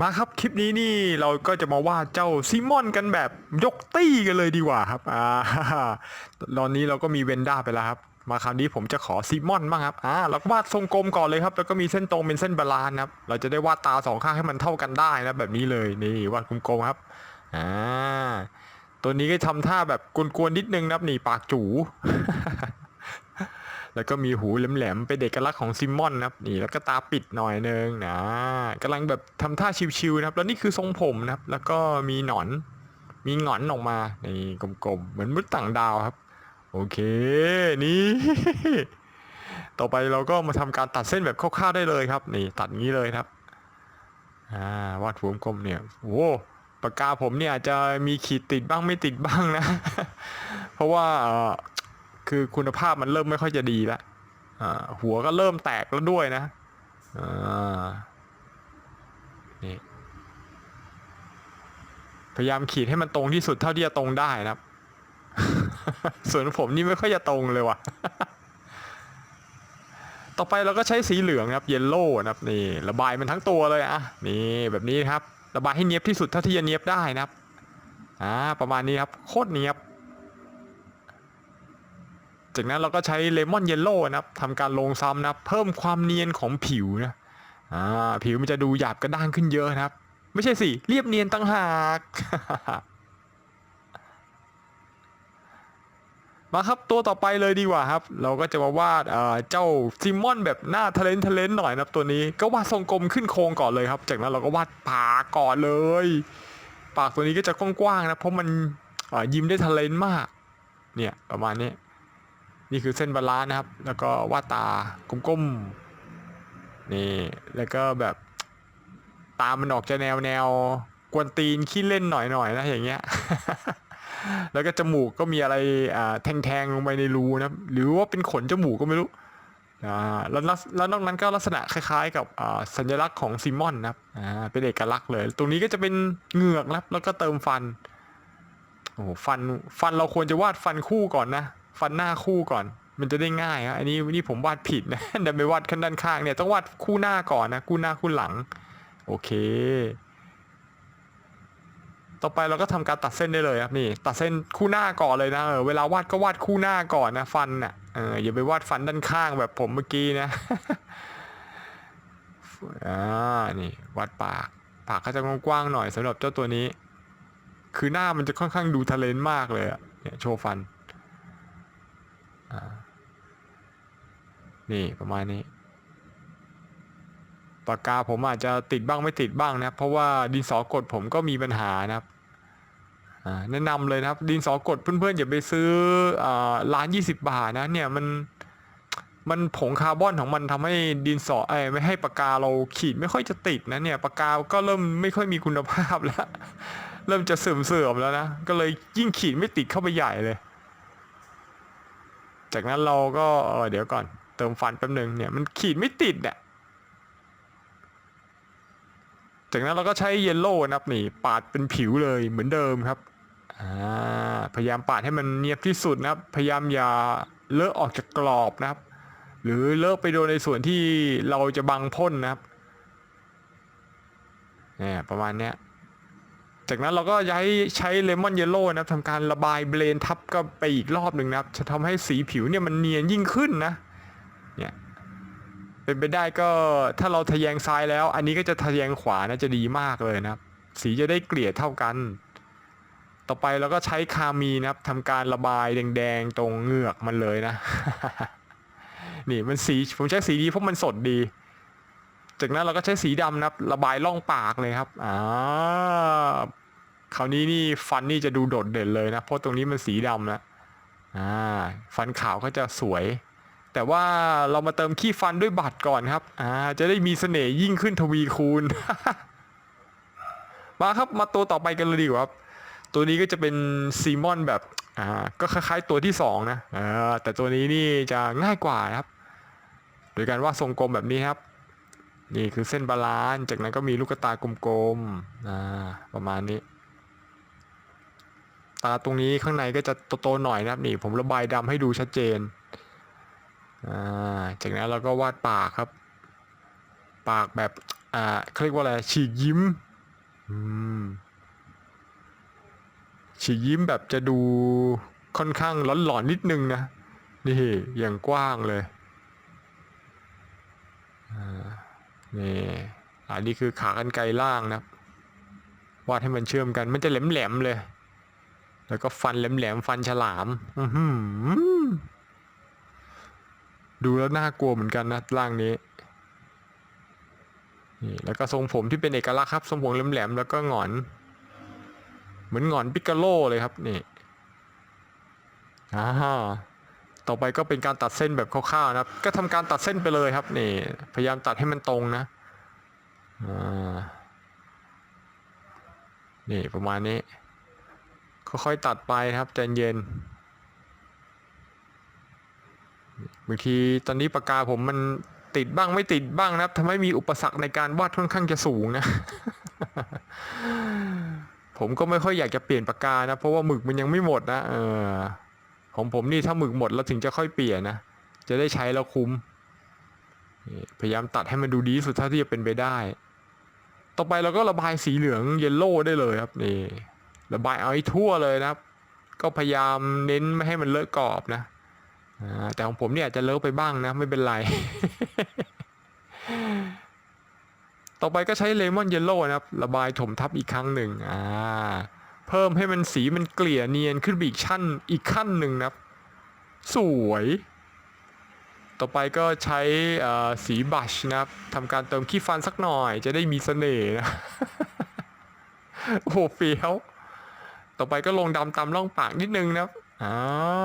มาครับคลิปนี้นี่เราก็จะมาวาดเจ้าซิมอนกันแบบยกตี้กันเลยดีกว่าครับอ่าตอนนี้เราก็มีเวนด้าไปแล้วครับ มาคราวนี้ผมจะขอซิมอนบ้างครับอ่าเราก็วาดทรงกลมก่อนเลยครับ แล้วก็มีเส้นตรงเป็นเส้นบาลานครับ เราจะได้วาดตาสองข้างให้มันเท่ากันได้นะแบบนี้เลยนี่วาดกลมๆครับอ่าตัวนี้ก็ทำท่าแบบกวนๆนิดนึงนะครับนี่ปากจู แล้วก็มีหูแหลมๆเป็นเอกลักษณ์ของซิมมอนนะครับนี่แล้วก็ตาปิดหน่อยนึงนะกำลังแบบทำท่าชิวๆนะครับแล้วนี่คือทรงผมนะครับ แล้วก็มีหนอนมีหงอนออกมานี่กลมๆเหมือนมนุษย์ต่างดาวครับ โอเคนี่ต่อไปเราก็มาทำการตัดเส้นแบบคร่าวๆได้เลยครับ นี่ตัดงี้เลยครับอ่าวาดหัวกลมเนี่ยโอ้ปากกาผมเนี่ยอาจจะมีขีดติดบ้างไม่ติดบ้างนะ เพราะว่า คือคุณภาพมันเริ่มไม่ค่อยจะดีล้วอ่าหัวก็เริ่มแตกแล้วด้วยนะนี่พยายามขีดให้มันตรงที่สุดเท่าที่จะตรงได้นะครับ ส่วนผมนี่ไม่ค่อยจะตรงเลยว่ะ ต่อไปเราก็ใช้สีเหลืองครับเยลโล่นะครับนี่ ระบายมันทั้งตัวเลยอะนี่แบบนี้ครับ ระบายให้เนียบที่สุดเท่าที่จะเนียบได้นะครับอ่าประมาณนี้ครับโคตรเนียบ จากนั้นเราก็ใช้เลมอนเยลโล่นะครับทำการลงซ้ำนะครับเพิ่มความเนียนของผิวนะอ่าผิวมันจะดูหยาบกระด้างขึ้นเยอะนะครับ ไม่ใช่สิเรียบเนียนตั้งหากมาครับตัวต่อไปเลยดีกว่าครับ เราก็จะมาวาดเอ่อเจ้าซิมมอนแบบหน้าทะเลนทะเลนหน่อยนะครับตัวนี้ก็วาดทรงกลมขึ้นโครงก่อนเลยครับ จากนั้นเราก็วาดปากก่อนเลย ปากตัวนี้ก็จะกว้างๆนะเพราะมันอ่อยิ้มได้ทะเลนมาก เนี่ยประมาณนี้ นี่คือเส้นบาลานนะครับ แล้วก็วาดตากลมๆนี่แล้วก็แบบตามันออกจะแนวแนวกวนตีนขี้เล่นหน่อยๆนะอย่างเงี้ยแล้วก็จมูกก็มีอะไรอ่าแทงๆลงไปในรูนะหรือว่าเป็นขนจมูกก็ไม่รู้อ่าแล้วแล้วนอกนั้นก็ลักษณะคล้ายๆ กับอ่าสัญลักษณ์ของซิมอนนะครับอ่าเป็นเอกลักษณ์เลย ตรงนี้ก็จะเป็นเหงือกนะแล้วก็เติมฟันโอ้ฟันฟันเราควรจะวาดฟันคู่ก่อนนะ ฟันหน้าคู่ก่อน มันจะได้ง่ายครับอันนี้นี่ผมวาดผิดนะเดี๋ยวไปวาดข้างด้านข้างเนี่ยต้องวาดคู่หน้าก่อนนะคู่หน้าคู่หลัง โอเค ต่อไปเราก็ทำการตัดเส้นได้เลยครับนี่ ตัดเส้นคู่หน้าก่อนเลยนะเออเวลาวาดก็วาดคู่หน้าก่อนนะฟันน่ะเอออย่าไปวาดฟันด้านข้างแบบผมเมื่อกี้นะอ่านี่วาดปาก ปากก็จะกว้างๆหน่อยสำหรับเจ้าตัวนี้ คือหน้ามันจะค่อนข้างดูทะเลนมากเลยอะเนี่ยโชว์ฟัน นี่ประมาณนี้ปากกาผมอาจจะติดบ้างไม่ติดบ้างนะครับเพราะว่าดินสอกดผมก็มีปัญหานะครับแนะนำเลยนะครับ ดินสอกดเพื่อนๆอย่าไปซื้ออร้าน20 บาทนะเนี่ยมันมันผงคาร์บอนของมันทำให้ดินสอไอ้ไม่ให้ปากกาเราขีดไม่ค่อยจะติดนะเนี่ยปากกาก็เริ่มไม่ค่อยมีคุณภาพแล้ว เริ่มจะเสื่อมเสื่อมๆแล้วนะ ก็เลยยิ่งขีดไม่ติดเข้าไปใหญ่เลย จากนั้นเราก็เดี๋ยวก่อน เติมฟันแป๊บนึงเนี่ยมันขีดไม่ติดเนี่ยจากนั้นเราก็ใช้เยลโล่นะครับนี่ปาดเป็นผิวเลยเหมือนเดิมครับพยายามปาดให้มันเนียบที่สุดนะครับ พยายามอย่าเลอะออกจากกรอบนะครับ หรือเลอะไปโดนในส่วนที่เราจะบังพ่นนะครับเนี่ยประมาณเนี้ย จากนั้นเราก็ย้ายใช้เลมอนเยลโล่นะครับทำการระบายเบลนทับก็ไปอีกรอบหนึ่งนะครับ จะทำให้สีผิวเนี่ยมันเนียนยิ่งขึ้นนะเนี่ยเป็นไปได้ก็ถ้าเราทะแยงซ้ายแล้ว อันนี้ก็จะทะแยงขวานะจะดีมากเลยนะครับ สีจะได้เกลี่ยเท่ากัน ต่อไปเราก็ใช้คามีนะครับทำการระบายแดงๆตรงเหงือกมันเลยนะ นี่มันสีผมใช้สีดีเพราะมันสดดี จากนั้นเราก็ใช้สีดำนะครับระบายร่องปากเลยครับอ่าคราวนี้นี่ฟันนี่จะดูโดดเด่นเลยนะเพราะตรงนี้มันสีดำนะอ่าฟันขาวก็จะสวย แต่ว่าเรามาเติมขี้ฟันด้วยบัตรก่อนครับอ่าจะได้มีเสน่ห์ยิ่งขึ้นทวีคูณ มาครับมาตัวต่อไปกันเลยดีกว่าครับตัวนี้ก็จะเป็นซีมอนแบบอ่าก็คล้ายๆตัวที่สองนะอ่าแต่ตัวนี้นี่จะง่ายกว่าครับ โดยการวาดทรงกลมแบบนี้ครับ นี่คือเส้นบาลานซ์จากนั้นก็มีลูกตากลมๆอ่าประมาณนี้ ตาตรงนี้ข้างในก็จะโตๆหน่อยนะครับนี่ผมระบายดำให้ดูชัดเจนอ่าจากนั้นเราก็วาดปากครับ ปากแบบอ่าเขาเรียกว่าอะไรฉีกยิ้มอืมฉีกยิ้มแบบจะดูค่อนข้างหลอนๆนิดนึงนะนี่อย่างกว้างเลยอ่า นี่อันนี้คือขากรรไกรล่างนะวาดให้มันเชื่อมกัน มันจะแหลมๆเลย แล้วก็ฟันแหลมๆฟันฉลามดูแล้วน่ากลัวเหมือนกันนะร่างนี้นี่แล้วก็ทรงผมที่เป็นเอกลักษณ์ครับทรงผมแหลมๆแล้วก็หงอน เหมือนหงอนปิกาโลเลยครับนี่อ่า ต่อไปก็เป็นการตัดเส้นแบบคร่าวๆนะครับ ก็ทำการตัดเส้นไปเลยครับนี่พยายามตัดให้มันตรงนะนี่ประมาณนี้ค่อยๆตัดไปครับใจเย็นบางทีตอนนี้ปากกาผมมันติดบ้างไม่ติดบ้างนะครับทำให้มีอุปสรรคในการวาดค่อนข้างจะสูงนะ ผมก็ไม่ค่อยอยากจะเปลี่ยนปากกานะ เพราะว่าหมึกมันยังไม่หมดนะ เออ ของผมนี่ถ้าหมึกหมดแล้วถึงจะค่อยเปลี่ยนนะ จะได้ใช้แล้วคุ้ม พยายามตัดให้มันดูดีสุดเท่าที่จะเป็นไปได้ ต่อไปเราก็ระบายสีเหลืองเยลโล่ได้เลยครับนี่ระบายเอาให้ทั่วเลยนะครับ ก็พยายามเน้นไม่ให้มันเลอะกรอบนะแต่ของผมเนี่ยอาจจะเลอะไปบ้างนะ ไม่เป็นไร ต่อไปก็ใช้เลมอนเยลโล่นะครับ ระบายถมทับอีกครั้งหนึ่งอ่า เพิ่มให้มันสีมันเกลี่ยเนียนขึ้นไปอีกชั้นอีกขั้นหนึ่งนะครับสวย ต่อไปก็ใช้สีบัชนะครับทำการเติมขี้ฟันสักหน่อย จะได้มีเสน่ห์นะโอ้โหเฟี้ยวต่อไปก็ลงดำตามร่องปากนิดนึงนะครับอ่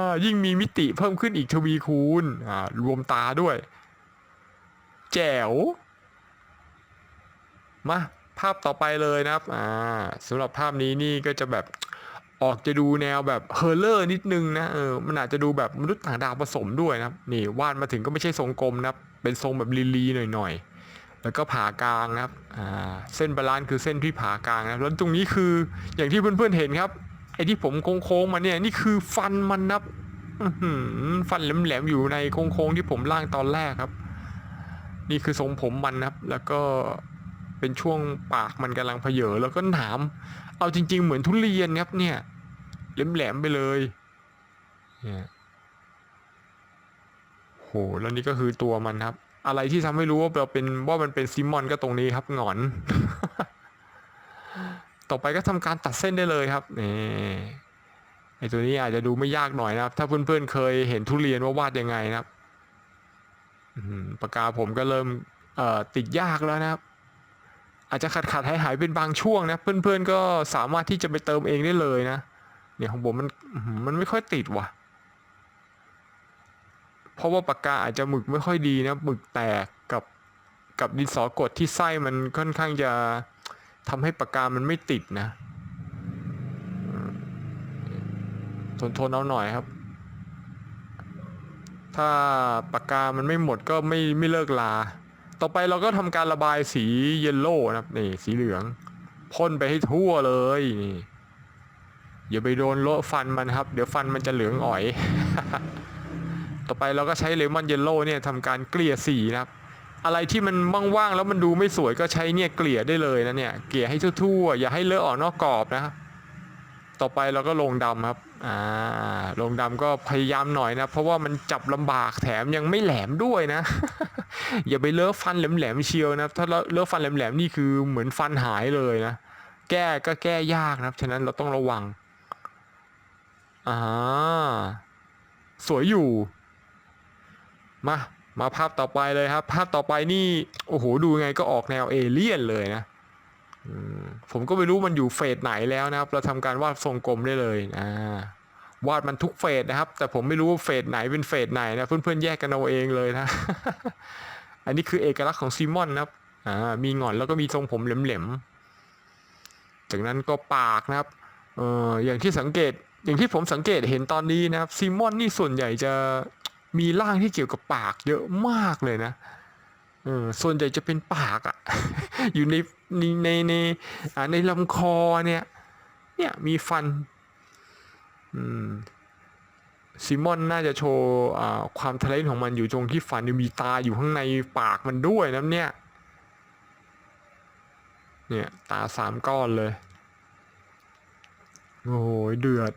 ายิ่งมีมิติเพิ่มขึ้นอีกทวีคูณอ่ารวมตาด้วย แจ๋ว มา ภาพต่อไปเลยนะครับอ่าสำหรับภาพนี้นี่ก็จะแบบออกจะดูแนวแบบเฮอร์เลอร์นิดนึงนะเออมันอาจจะดูแบบมนุษย์ต่างดาวผสมด้วยนะนี่วาดมาถึงก็ไม่ใช่ทรงกลมนะเป็นทรงแบบลีๆหน่อยๆ แล้วก็ผ่ากลางนะครับอ่าเส้นบาลานซ์คือเส้นที่ผ่ากลางนะแล้วตรงนี้คืออย่างที่เพื่อนๆเห็นครับไอ้ที่ผมโค้งๆมาเนี่ยนี่คือฟันมันนะครับฟันแหลมๆอยู่ในโค้งๆที่ผมล่างตอนแรกครับ นี่คือทรงผมมันนะครับ แล้วก็ เป็นช่วงปากมันกำลังเพเยแล้วก็หนาม เอาจริง ๆ เหมือนทุเรียนครับเนี่ยแหลมๆไปเลยเนี่ยโหแล้วนี่ก็คือตัวมันครับ อะไรที่ทำให้รู้ว่าเราเป็นว่ามันเป็นซิมอนก็ตรงนี้ครับงอน ต่อไปก็ทำการตัดเส้นได้เลยครับนี่ไอตัวนี้อาจจะดูไม่ยากหน่อยนะครับ ถ้าเพื่อนๆเคยเห็นทุเรียนว่าวาดยังไงนะครับปากกาผมก็เริ่มติดยากแล้วนะครับ อาจจะขาดขาดหายหายเป็นบางช่วงนะ เพื่อนๆก็สามารถที่จะไปเติมเองได้เลยนะ เนี่ยของผมมันมันไม่ค่อยติดว่ะ เพราะว่าปากกาอาจจะหมึกไม่ค่อยดีนะหมึกแตกกับกับดินสอกดที่ไส้มันค่อนข้างจะทำให้ปากกามันไม่ติดนะทนทนเอาหน่อยครับ ถ้าปากกามันไม่หมดก็ไม่ไม่เลิกลา ต่อไปเราก็ทำการระบายสีเยลโล่นะครับนี่สีเหลืองพ่นไปให้ทั่วเลยนี่อย่าไปโดนโละฟันมันครับ เดี๋ยวฟันมันจะเหลืองอ๋อย ต่อไปเราก็ใช้เลมอนเยลโล่เนี่ยทำการเกลี่ยสีนะครับ อะไรที่มันว่างๆแล้วมันดูไม่สวยก็ใช้เนี่ยเกลี่ยได้เลยนะเนี่ยเกลี่ยให้ทั่วๆอย่าให้เลอะออกนอกกรอบนะครับ ต่อไปเราก็ลงดำครับ อ่า ลงดำก็พยายามหน่อยนะ เพราะว่ามันจับลำบากแถมยังไม่แหลมด้วยนะ อย่าไปเลอะฟันแหลมๆเชียวนะ ถ้าเลอะฟันแหลมๆนี่คือเหมือนฟันหายเลยนะ แก้ก็แก้ยากนะครับ ฉะนั้นเราต้องระวัง อ่า สวยอยู่ มา มาภาพต่อไปเลยครับ ภาพต่อไปนี่ โอ้โห ดูไงก็ออกแนวเอเลี่ยนเลยนะ ผมก็ไม่รู้มันอยู่เฟสไหนแล้วนะครับ เราทำการวาดทรงกลมได้เลยอ่าวาดมันทุกเฟสนะครับ แต่ผมไม่รู้ว่าเฟสไหนเป็นเฟสไหนนะเพื่อนๆแยกกันเอาเองเลยนะ อันนี้คือเอกลักษณ์ของซีมอนนะครับอ่ามีหงอนแล้วก็มีทรงผมแหลมๆจากนั้นก็ปากนะครับเอออย่างที่สังเกตอย่างที่ผมสังเกตเห็นตอนนี้นะครับซีมอนนี่ส่วนใหญ่จะมีร่างที่เกี่ยวกับปากเยอะมากเลยนะ เออส่วนใหญ่จะเป็นปากอะอยู่ในในในในในลำคอเนี่ย เนี่ยมีฟัน อืมซิมอนน่าจะโชว์ความทะเลนของมันอยู่ตรงที่ฟันมีตาอยู่ข้างในปากมันด้วยนะเนี่ย เนี่ย ตาสามก้อนเลย โอ้โหเดือด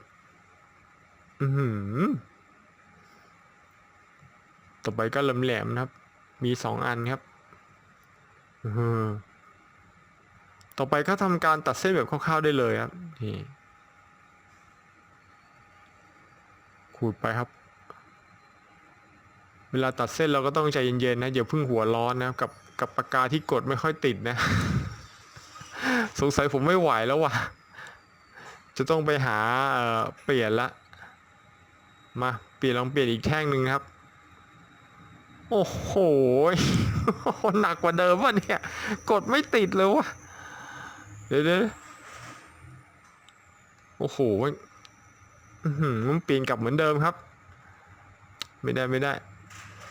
อือหือต่อไปก็แหลมๆนะครับ มีสองอันครับอือหือต่อไปก็ทำการตัดเส้นแบบคร่าวๆได้เลยครับนี่ขูดไปครับ เวลาตัดเส้นเราก็ต้องใจเย็นๆนะอย่าพิ่งหัวร้อนนะกับกับปากกาที่กดไม่ค่อยติดนะ สงสัยผมไม่ไหวแล้วว่ะ จะต้องไปหาเเปลี่ยนละ มาเปลี่ยนลองเปลี่ยนอีกแท่งหนึ่งครับ โอ้โห หนักกว่าเดิมวะเนี่ย กดไม่ติดเลยวะเดี๋ยวเดโอ้โหอื้อหือมันเปลี่ยนกลับเหมือนเดิมครับ ไม่ได้ไม่ได้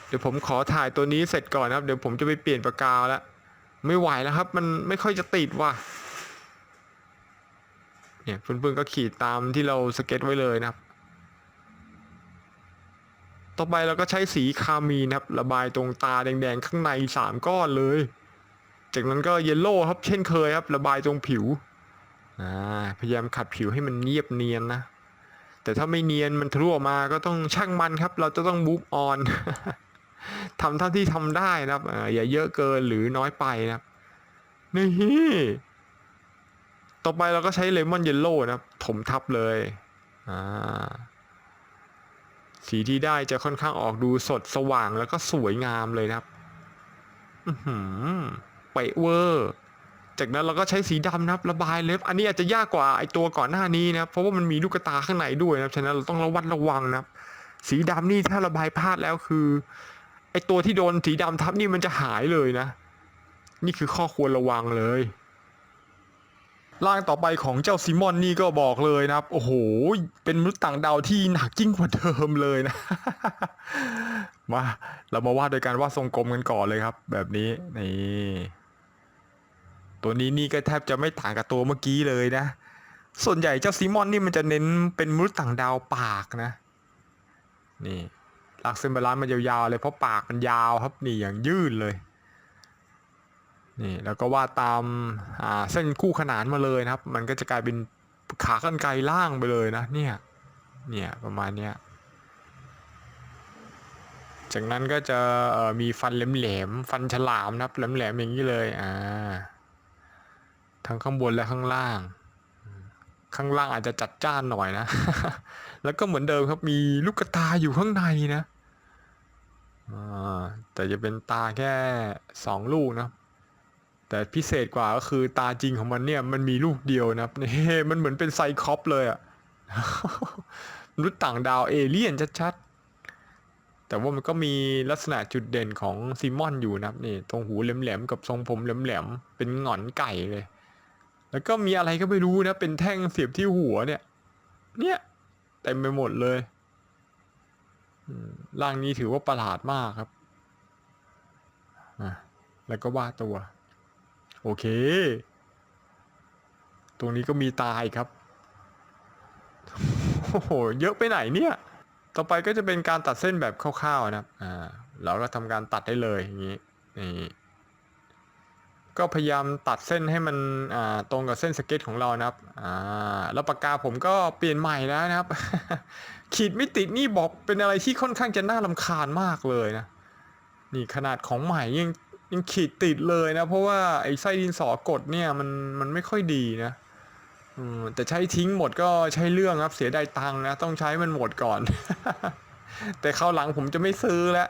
เดี๋ยวผมขอถ่ายตัวนี้เสร็จก่อนนะครับ เดี๋ยวผมจะไปเปลี่ยนปากกาแล้วไม่ไหวแล้วครับ มันไม่ค่อยจะติดว่ะ เนี่ยเพื่อนๆก็ขีดตามที่เราสเก็ตไว้เลยนะครับ ต่อไปเราก็ใช้สีคามีนครับ ระบายตรงตาแดงๆ ข้างในสามก้อนเลย จากนั้นก็เยลโล่ครับ เช่นเคยครับ ระบายตรงผิวพยายามขัดผิวให้มันเนียบเนียนนะ แต่ถ้าไม่เนียนมันทะลุออกมาก็ต้องช่างมันครับ เราจะต้องบูฟออนทำเท่าที่ทำได้นะครับอ่าอย่าเยอะเกินหรือน้อยไปนะครับนี่ต่อไปเราก็ใช้เลมอนเยลโล่นะครับ ถมทับเลย อ่า สีที่ได้จะค่อนข้างออกดูสดสว่างแล้วก็สวยงามเลยนะครับอือหือเป๊ะเวอร์ จากนั้นเราก็ใช้สีดำนะครับ ระบายเล็บ อันนี้อาจจะยากกว่าไอตัวก่อนหน้านี้นะครับ เพราะว่ามันมีลูกตาข้างในด้วยนะครับ ฉะนั้นเราต้องระวัดระวังนะครับ สีดำนี่ถ้าระบายพลาดแล้วคือ ไอตัวที่โดนสีดำทับนี่มันจะหายเลยนะ นี่คือข้อควรระวังเลย ร่างต่อไปของเจ้าซิมอนนี่ก็บอกเลยนะครับ โอ้โห เป็นมนุษย์ต่างดาวที่หนักยิ่งกว่าเดิมเลยนะ มาเรามาวาดโดยการวาดทรงกลมกันก่อนเลยครับ แบบนี้นี่ตัวนี้นี่ก็แทบจะไม่ต่างกับตัวเมื่อกี้เลยนะ ส่วนใหญ่เจ้าซิมอนนี่มันจะเน้นเป็นมนุษย์ต่างดาวปากนะ นี่ลากเส้นบาลานซ์มันยาวๆเลยเพราะปากมันยาวครับนี่อย่างยืดเลย นี่แล้วก็วาดตามเส้นคู่ขนานมาเลยนะครับ มันก็จะกลายเป็นขากรรไกรล่างไปเลยนะเนี่ยเนี่ยประมาณเนี้ยจากนั้นก็จะมีฟันแหลมๆฟันฉลามนะครับแหลมๆอย่างนี้เลยอ่าทั้งข้างบนและข้างล่าง ข้างล่างอาจจะจัดจ้านหน่อยนะ แล้วก็เหมือนเดิมครับมีลูกตาอยู่ข้างในนะอ่าแต่จะเป็นตาแค่สองลูกนะ แต่พิเศษกว่าก็คือตาจริงของมันเนี่ยมันมีลูกเดียวนะครับนี่มันเหมือนเป็นไซคอปเลยอะมนุษย์ต่างดาวเอเลี่ยนชัดๆ แต่ว่ามันก็มีลักษณะจุดเด่นของซีมอนอยู่นะครับนี่ตรงหูแหลมๆกับทรงผมแหลมๆเป็นหงอนไก่เลย แล้วก็มีอะไรก็ไม่รู้นะ เป็นแท่งเสียบที่หัวเนี่ย เนี่ยเต็มไปหมดเลยร่างนี้ถือว่าประหลาดมากครับอะแล้วก็วาดตัว โอเค ตรงนี้ก็มีตายครับ โอ้โห เยอะไปไหนเนี่ย ต่อไปก็จะเป็นการตัดเส้นแบบคร่าวๆนะครับอ่าเราก็ทำการตัดได้เลยอย่างนี้ นี่ก็พยายามตัดเส้นให้มันอ่าตรงกับเส้นสเก็ตของเรานะครับอ่าแล้วปากกาผมก็เปลี่ยนใหม่แล้วนะครับ ขีดไม่ติดนี่บอกเป็นอะไรที่ค่อนข้างจะน่ารำคาญมากเลยนะ นี่ขนาดของใหม่ยัง ยังขีดติดเลยนะ เพราะว่าไอ้ไส้ดินสอกดเนี่ยมันมันไม่ค่อยดีนะอืมแต่ใช้ทิ้งหมดก็ใช้เรื่องครับเสียดายตังค์นะ ต้องใช้มันหมดก่อน แต่คราวหลังผมจะไม่ซื้อแล้ว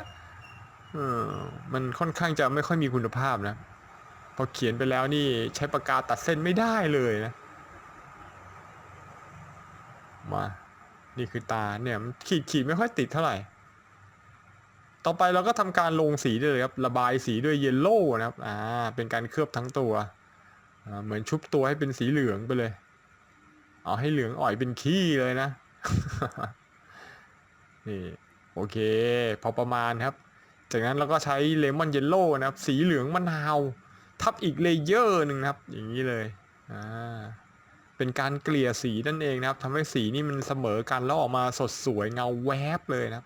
เออมันค่อนข้างจะไม่ค่อยมีคุณภาพนะพอเขียนไปแล้วนี่ใช้ปากกาตัดเส้นไม่ได้เลยนะมา นี่คือตาเนี่ยมันขีดขีดไม่ค่อยติดเท่าไหร่ ต่อไปเราก็ทำการลงสีได้เลยครับ ระบายสีด้วยเยลโล่นะครับ อ่า เป็นการเคลือบทั้งตัวอ่าเหมือนชุบตัวให้เป็นสีเหลืองไปเลย เอาให้เหลืองอ่อยเป็นขี้เลยนะ นี่โอเค พอประมาณครับ จากนั้นเราก็ใช้เลมอนเยลโล่นะครับ สีเหลืองมะนาว ทับอีกเลเยอร์หนึ่งนะครับ อย่างนี้เลย อ่า เป็นการเกลี่ยสีนั่นเองนะครับทำให้สีนี่มันเสมอกันแล้วออกมาสดสวยเงาแวบเลยนะครับ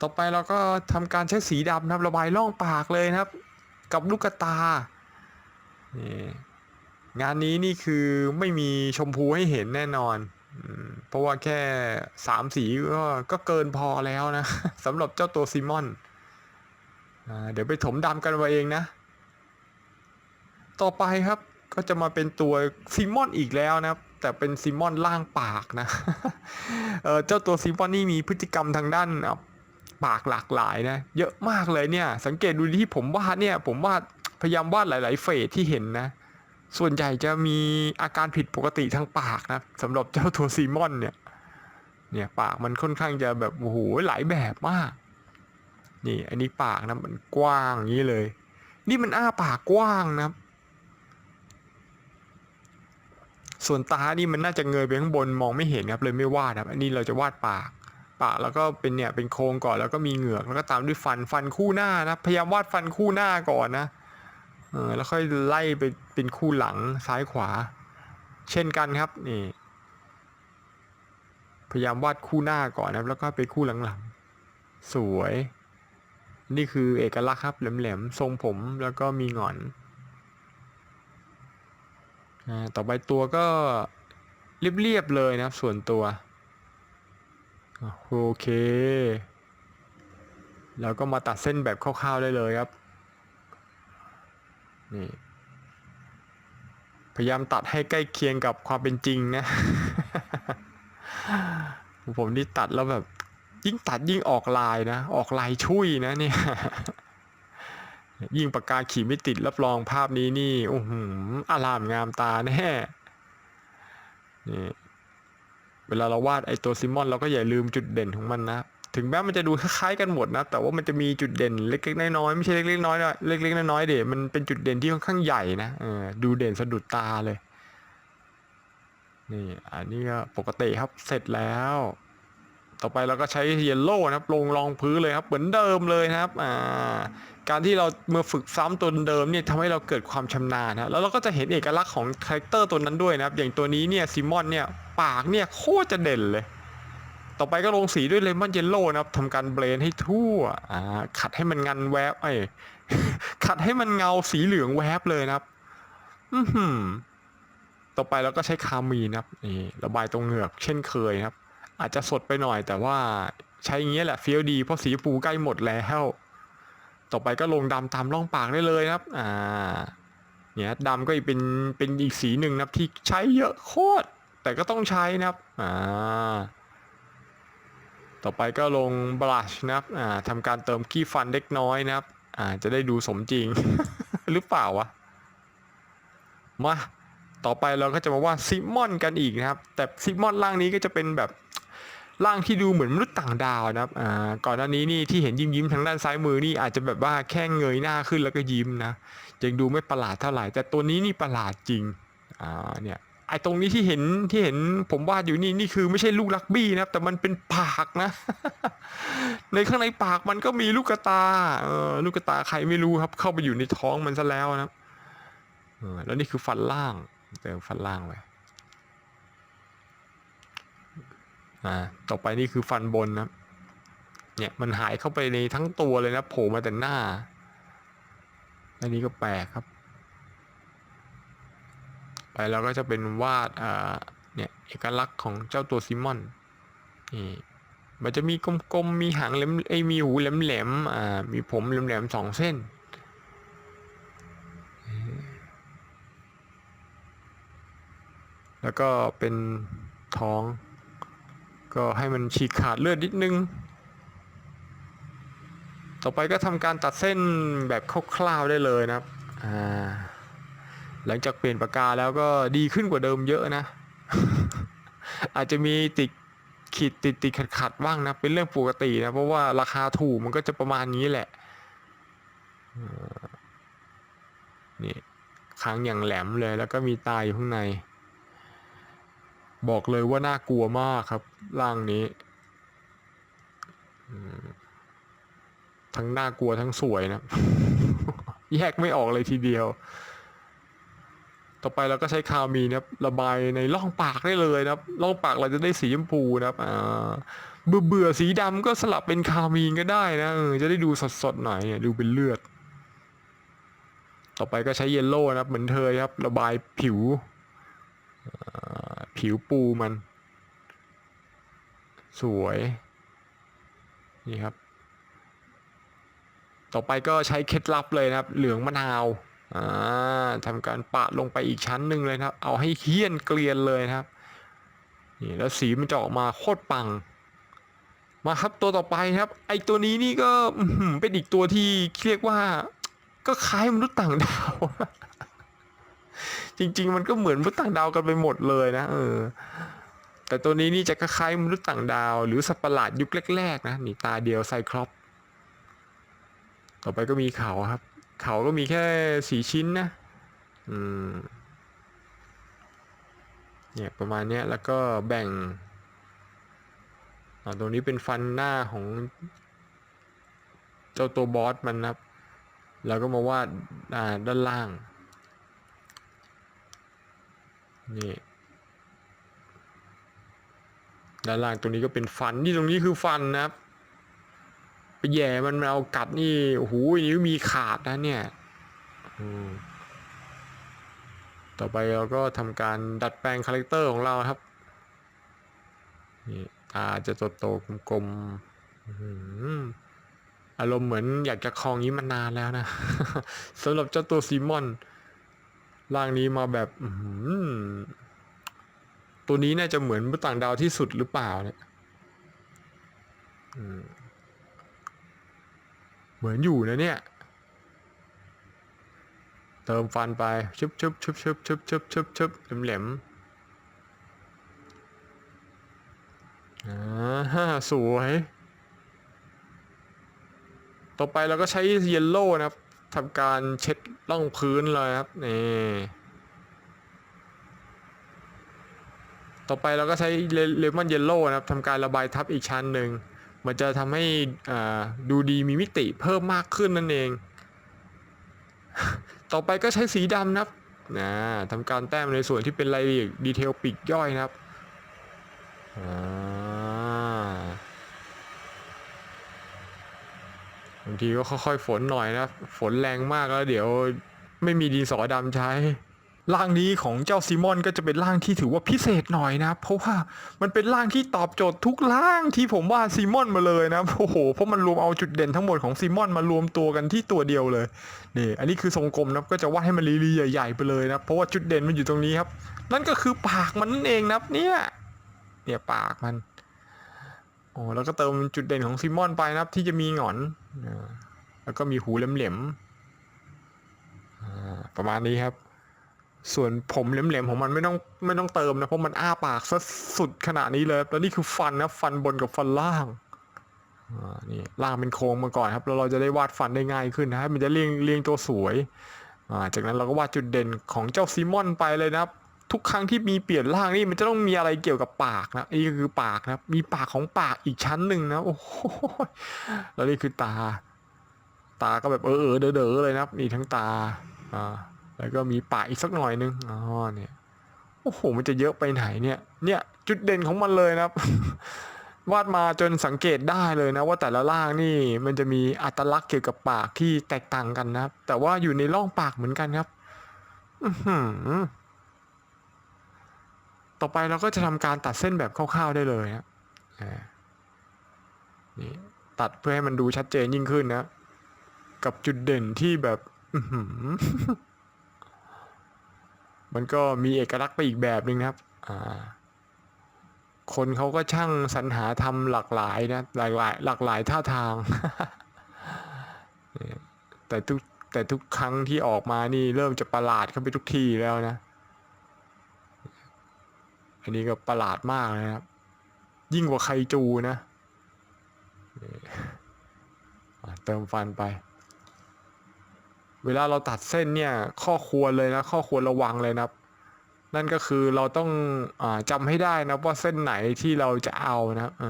ต่อไปเราก็ทำการใช้สีดำนะครับระบายร่องปากเลยนะครับ กับลูกตานี่งานนี้นี่คือไม่มีชมพูให้เห็นแน่นอน เพราะว่าแค่สามสีก็ก็เกินพอแล้วนะสำหรับเจ้าตัวซิมอนอเดี๋ยวไปถมดำกันมาเองนะ ต่อไปครับก็จะมาเป็นตัวซิมอนอีกแล้วนะครับ แต่เป็นซิมอนล่างปากนะเเจ้าตัวซิมอนนี่มีพฤติกรรมทางด้านอะ ปากหลากหลายนะเยอะมากเลยเนี่ย สังเกตดูที่ผมวาดเนี่ย ผมวาดพยายามวาดหลาย ๆ เฟสที่เห็นนะ ส่วนใหญ่จะมีอาการผิดปกติทางปากนะสำหรับเจ้าตัวซีมอนเนี่ยเนี่ยปากมันค่อนข้างจะแบบโอ้โหหลายแบบมาก นี่อันนี้ปากนะมันกว้างอย่างนี้เลย นี่มันอ้าปากกว้างนะส่วนตานี่มันน่าจะเงยไปข้างบนมองไม่เห็นครับเลยไม่วาดครับ อันนี้เราจะวาดปาก ปากแล้วก็เป็นเนี่ยเป็นโครงก่อนแล้วก็มีเหงือกแล้วก็ตามด้วยฟันฟันคู่หน้านะพยายามวาดฟันคู่หน้าก่อนนะเออแล้วค่อยไล่ไปเป็นคู่หลังซ้ายขวา เช่นกันครับนี่พยายามวาดคู่หน้าก่อนนะแล้วก็ไปคู่หลังๆสวย นี่คือเอกลักษณ์ครับแหลมๆทรงผมแล้วก็มีหงอนต่อไปตัวก็เรียบๆเลยนะครับส่วนตัว โอเค แล้วก็มาตัดเส้นแบบคร่าวๆได้เลยครับ นี่ พยายามตัดให้ใกล้เคียงกับความเป็นจริงนะ ผมนี่ตัดแล้วแบบ ยิ่งตัดยิ่งออกลายนะ ออกลายชุยนะเนี่ย ยิ่งปากกาขีดไม่ติดรับรองภาพนี้นี่โอ้โหอารามงามตาแน่นี่ เวลาเราวาดไอตัวซิมอนเราก็อย่าลืมจุดเด่นของมันนะถึงแม้มันจะดูคล้ายๆกันหมดนะ แต่ว่ามันจะมีจุดเด่นเล็กๆน้อยๆไม่ใช่เล็กๆน้อยๆเล็กๆน้อยๆเดี๋ยวมันเป็นจุดเด่นที่ค่อนข้างใหญ่นะเออดูเด่นสะดุดตาเลยนี่อันนี้ก็ปกติครับเสร็จแล้ว ต่อไปเราก็ใช้เยลโล่นะครับลงรองพื้นเลยครับเหมือนเดิมเลยนะครับอ่า การที่เราเมื่อฝึกซ้ำตัวเดิมเนี่ยทำให้เราเกิดความชำนาญนะแล้วเราก็จะเห็นเอกลักษณ์ของคาแรคเตอร์ตัวนั้นด้วยนะครับ อย่างตัวนี้เนี่ยซิมอนเนี่ยปากเนี่ยโคตรจะเด่นเลย ต่อไปก็ลงสีด้วยเลมอนเยลโล่นะครับทำการเบลนให้ทั่วอ่าขัดให้มันงันแวบไอ้ขัดให้มันเงาสีเหลืองแวบเลยนะครับ อือหือต่อไปเราก็ใช้คามีนะครับนี่ระบายตรงเหงือกเช่นเคยครับ อาจจะสดไปหน่อยแต่ว่าใช้อย่างเงี้ยแหละเฟี้ยวดีเพราะสีชมพูใกล้หมดแล้ว ต่อไปก็ลงดำตามร่องปากได้เลยครับ อ่า เนี่ยดำก็อีกเป็นเป็นอีกสีหนึ่งนะครับที่ใช้เยอะโคตร แต่ก็ต้องใช้นะครับ อ่า ต่อไปก็ลงบลัชนะครับ อ่าทำการเติมขี้ฟันเล็กน้อยนะครับ อ่า จะได้ดูสมจริง หรือเปล่าวะ มา ต่อไปเราก็จะมาว่าซิมอนกันอีกนะครับ แต่ซิมอนร่างนี้ก็จะเป็นแบบ ร่างที่ดูเหมือนมนุษย์ต่างดาวนะครับอ่าก่อนหน้านี้นี่ที่เห็นยิ้มยิ้มทางด้านซ้ายมือนี่อาจจะแบบว่าแค่เงยหน้าขึ้นแล้วก็ยิ้มนะยังดูไม่ประหลาดเท่าไหร่ แต่ตัวนี้นี่ประหลาดจริงอ่าเนี่ยไอ้ตรงนี้ที่เห็นที่เห็นผมวาดอยู่นี่นี่คือไม่ใช่ลูกลักบี้นะครับ แต่มันเป็นปากนะ ในข้างในปากมันก็มีลูกกระตาเออลูกกระตาใครไม่รู้ครับ เข้าไปอยู่ในท้องมันซะแล้วนะครับเออแล้วนี่คือฟันล่างเติมฟันล่างไว้ อ่าต่อไปนี่คือฟันบนนะเนี่ยมันหายเข้าไปในทั้งตัวเลยนะโผล่มาแต่หน้า อันนี้ก็แปลกครับ ไปเราก็จะเป็นวาดอ่าเนี่ยเอกลักษณ์ของเจ้าตัวซิมอนนี่มันจะมีกลมๆ มีหางแหลมไอยมีหูแหลมๆ อ่า มีผมแหลมๆสองเส้น แล้วก็เป็นท้อง ก็ให้มันฉีกขาดเลือดนิดนึง ต่อไปก็ทำการตัดเส้นแบบคร่าวๆได้เลยนะครับอ่าหลังจากเปลี่ยนปากกาแล้วก็ดีขึ้นกว่าเดิมเยอะนะ อาจจะมีติดขีดติดติดขัดขัดๆบ้างนะ เป็นเรื่องปกตินะ เพราะว่าราคาถูกมันก็จะประมาณนี้แหละอ่านี่ค้างอย่างแหลมเลยแล้วก็มีตาอยู่ข้างใน บอกเลยว่าน่ากลัวมากครับร่างนี้ ทั้งน่ากลัวทั้งสวยนะ แยกไม่ออกเลยทีเดียว ต่อไปเราก็ใช้คามีนะครับ ระบายในร่องปากได้เลยนะครับร่องปากเราจะได้สีชมพูนะครับเบื่อเบื่อๆสีดำก็สลับเป็นคามีนก็ได้นะจะได้ดูสดๆหน่อยเนี่ยดูเป็นเลือด ต่อไปก็ใช้เยลโล่นะครับ เหมือนเธอครับ ระบายผิว ผิวปูมัน สวย นี่ครับ ต่อไปก็ใช้เคล็ดลับเลยนะครับ เหลืองมะนาวาทำการปะลงไปอีกชั้นหนึ่งเลยนะครับ เอาให้เฮี้ยนเกลียนเลยนะครับ นี่แล้วสีมันจะออกมาโคตรปัง มาครับตัวต่อไปครับ ไอตัวนี้นี่ก็เป็นอีกตัวที่เรียกว่า ก็คล้ายมนุษย์ต่างดาว จริง ๆ มันก็เหมือนมนุษย์ต่างดาวกันไปหมดเลยนะเออ แต่ตัวนี้นี่จะคล้ายมนุษย์ต่างดาว หรือสัตว์ประหลาดยุคแรกๆนะนี่ตาเดียวไซครอปต่อไปก็มีเขาครับ เขาก็มีแค่สี่ชิ้นนะอืมเนี่ยประมาณเนี้ยแล้วก็แบ่งอ่าตรงนี้เป็นฟันหน้าของ เจ้าตัวบอสมันนะครับ แล้วก็มาวาดอ่าด้านล่าง นี่ ด้านล่างตรงนี้ก็เป็นฟันนี่ตรงนี้คือฟันนะครับ ไปแย่มันมาเอากัดนี่โอ้โหนิ้วมีขาดนะเนี่ยต่อไปเราก็ทำการดัดแปลงคาแรคเตอร์ของเราครับนี่ตาจะโตโตๆกลมๆอื้อหืออารมณ์เหมือนอยากจะคลองนี้มานานแล้วนะสำหรับเจ้าตัวซีมอน ร่างนี้มาแบบอืตัวนี้น่าจะเหมือนมนุษย์ต่างดาวที่สุดหรือเปล่าเนี่ยเหมือนอยู่นะเนี่ย เติมฟันไปชึบชึบชึบชึบชึบชึบชึบชึบแหลมแหลมอ่าสวย ต่อไปเราก็ใช้เยลโล่นะครับ ทำการเช็ดล่องพื้นเลยครับนี่ต่อไปเราก็ใช้เลมอนเยลโล่นะครับทำการระบายทับอีกชั้นหนึ่งมันจะทำให้อ่าดูดีมีมิติเพิ่มมากขึ้นนั่นเอง ต่อไปก็ใช้สีดำนะครับนะทำการแต้มในส่วนที่เป็นรายละเอียดดีเทลปีกย่อยนะครับอ่า บางทีก็ค่อยๆฝนหน่อยนะ ฝนแรงมากแล้วเดี๋ยวไม่มีดินสอดำใช้ร่างนี้ของเจ้าซีมอนก็จะเป็นร่างที่ถือว่าพิเศษหน่อยนะ เพราะว่ามันเป็นร่างที่ตอบโจทย์ทุกร่างที่ผมว่าซีมอนมาเลยนะโอ้โหเพราะมันรวมเอาจุดเด่นทั้งหมดของซีมอนมารวมตัวกันที่ตัวเดียวเลยนี่อันนี้คือทรงกลมนะก็จะวาดให้มันลีๆใหญ่ ๆ ไปเลยนะเพราะว่าจุดเด่นมันอยู่ตรงนี้ครับ นั่นก็คือปากมันนั่นเองนะเนี่ยเนี่ยปากมัน โอ้แล้วก็เติมจุดเด่นของซีมอนไปนะครับ ที่จะมีหงอนแล้วก็มีหูแหลมๆประมาณนี้ครับ ส่วนผมแหลมๆของมันไม่ต้องไม่ต้องเติมนะเพราะมันอ้าปากซะสุดขนาดนี้เลยแล้วนี่คือฟันนะฟันบนกับฟันล่างนี่ล่างเป็นโค้งมาก่อนครับแล้วเราจะได้วาดฟันได้ง่ายขึ้นนะให้มันจะเรียงเรียงตัวสวยจากนั้นเราก็วาดจุดเด่นของเจ้าซีมอนไปเลยนะครับ ทุกครั้งที่มีเปลี่ยนร่างนี่มันจะต้องมีอะไรเกี่ยวกับปากนะนี่ก็คือปากนะมีปากของปากอีกชั้นหนึ่งนะโอ้โหแล้วนี่คือตา ตาก็แบบเออเออเด๋อเด๋อเลยนะครับนี่ทั้งตาอ่าแล้วก็มีปากอีกสักหน่อยนึงอ๋อเนี่ยโอ้โหมันจะเยอะไปไหนเนี่ย เนี่ยจุดเด่นของมันเลยนะครับ วาดมาจนสังเกตได้เลยนะ ว่าแต่ละร่างนี่มันจะมีอัตลักษณ์เกี่ยวกับปากที่แตกต่างกันนะครับ แต่ว่าอยู่ในร่องปากเหมือนกันครับ อื้อหือ ต่อไปเราก็จะทำการตัดเส้นแบบคร่าวๆได้เลยนะนี่ตัดเพื่อให้มันดูชัดเจนยิ่งขึ้นนะ กับจุดเด่นที่แบบมันก็มีเอกลักษณ์ไปอีกแบบหนึ่งนะครับคนเขาก็ช่างสรรหาทำหลากหลายนะหลากหลายหลากหลายท่าทาง แต่ทุกแต่ทุกครั้งที่ออกมานี่เริ่มจะประหลาดเข้าไปทุกทีแล้วนะ อันนี้ก็ประหลาดมากนะครับ ยิ่งกว่าไคจูนะเติมฟันไป เวลาเราตัดเส้นเนี่ย ข้อควรเลยนะ ข้อควรระวังเลยนะครับ นั่นก็คือเราต้องอจำให้ได้นะว่าเส้นไหนที่เราจะเอานะอ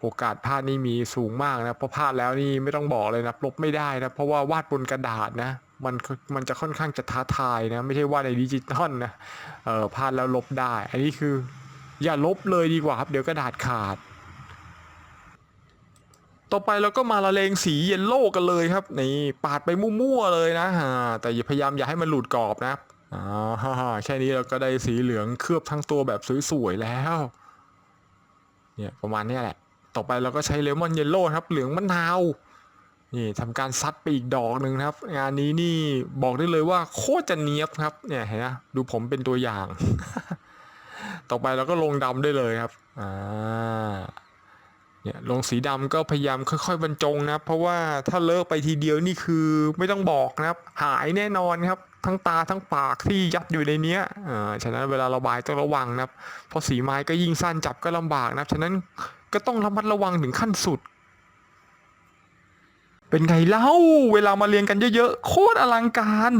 โอกาสพลาดนี่มีสูงมากนะเพราะพลาดแล้วนี่ไม่ต้องบอกเลยนะลบไม่ได้นะเพราะว่าวาดบนกระดาษนะ มันมันจะค่อนข้างจะท้าทายนะไม่ใช่ว่าในดิจิตอลนะเออพลาดแล้วลบได้ อันนี้คืออย่าลบเลยดีกว่าครับ เดี๋ยวกระดาษขาด ต่อไปเราก็มาละเลงสีเยลโล่กันเลยครับนี่ปาดไปมั่วๆเลยนะอ่าแต่อย่าพยายามอย่าให้มันหลุดกรอบนะครับอ่าแค่นี้เราก็ได้สีเหลืองเคลือบทั้งตัวแบบสวยๆแล้วเนี่ยประมาณนี้แหละ ต่อไปเราก็ใช้เลมอนเยลโล่ครับ เหลืองมะนาว นี่ทำการซัดไปอีกดอกหนึ่งครับ งานนี้นี่บอกได้เลยว่าโคตรจะเนียบครับเนี่ยเห็นไหมดูผมเป็นตัวอย่าง ต่อไปเราก็ลงดำได้เลยครับอ่าเนี่ยลงสีดำก็พยายามค่อย ๆ บรรจงนะครับเพราะว่าถ้าเลิกไปทีเดียวนี่คือไม่ต้องบอกนะครับ หายแน่นอนครับ ทั้งตาทั้งปากที่ยัดอยู่ในเนี้ยอ่าฉะนั้นเวลาระบายต้องระวังนะครับเพราะสีไม้ก็ยิ่งสั้นจับก็ลำบากนะครับฉะนั้นก็ต้องระมัดระวังถึงขั้นสุด เป็นไงเล่า เวลามาเรียนกันเยอะๆ โคตรอลังการ